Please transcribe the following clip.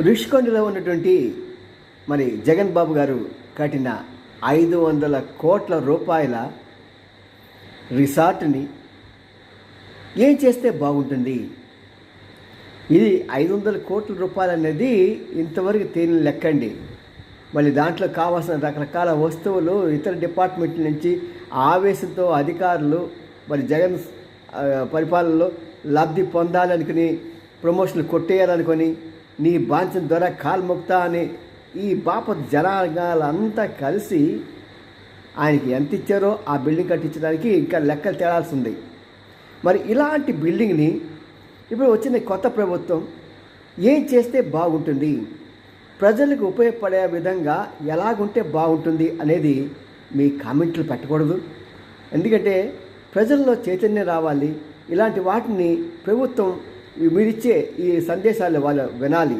రిషికొండలో ఉన్నటువంటి మరి జగన్ బాబు గారు కట్టిన ఐదు వందల కోట్ల రూపాయల రిసార్ట్ని ఏం చేస్తే బాగుంటుంది? ఇది ఐదు వందల కోట్ల రూపాయలు అనేది ఇంతవరకు తేలిన లెక్కండి మళ్ళీ దాంట్లో కావాల్సిన రకరకాల వస్తువులు ఇతర డిపార్ట్మెంట్ నుంచి ఆవేశంతో అధికారులు మరి జగన్ పరిపాలనలో లబ్ధి పొందాలనుకుని ప్రమోషన్లు కొట్టేయాలనుకొని నీ బాంఛన ద్వారా కాలు అని ఈ బాప జనాలంతా కలిసి ఆయనకి ఎంత ఇచ్చారో ఆ బిల్డింగ్ కట్టించడానికి ఇంకా లెక్కలు తేడాల్సి ఉంది. మరి ఇలాంటి బిల్డింగ్ని ఇప్పుడు వచ్చిన కొత్త ప్రభుత్వం. ఏం చేస్తే బాగుంటుంది? ప్రజలకు ఉపయోగపడే విధంగా ఎలాగుంటే బాగుంటుంది అనేది మీ కామెంట్లు పెట్టకూడదు. ఎందుకంటే ప్రజల్లో చైతన్యం రావాలి. ఇలాంటి వాటిని ప్రభుత్వం మీరిచ్చే ఈ సందేశాలు వాళ్ళు వినాలి.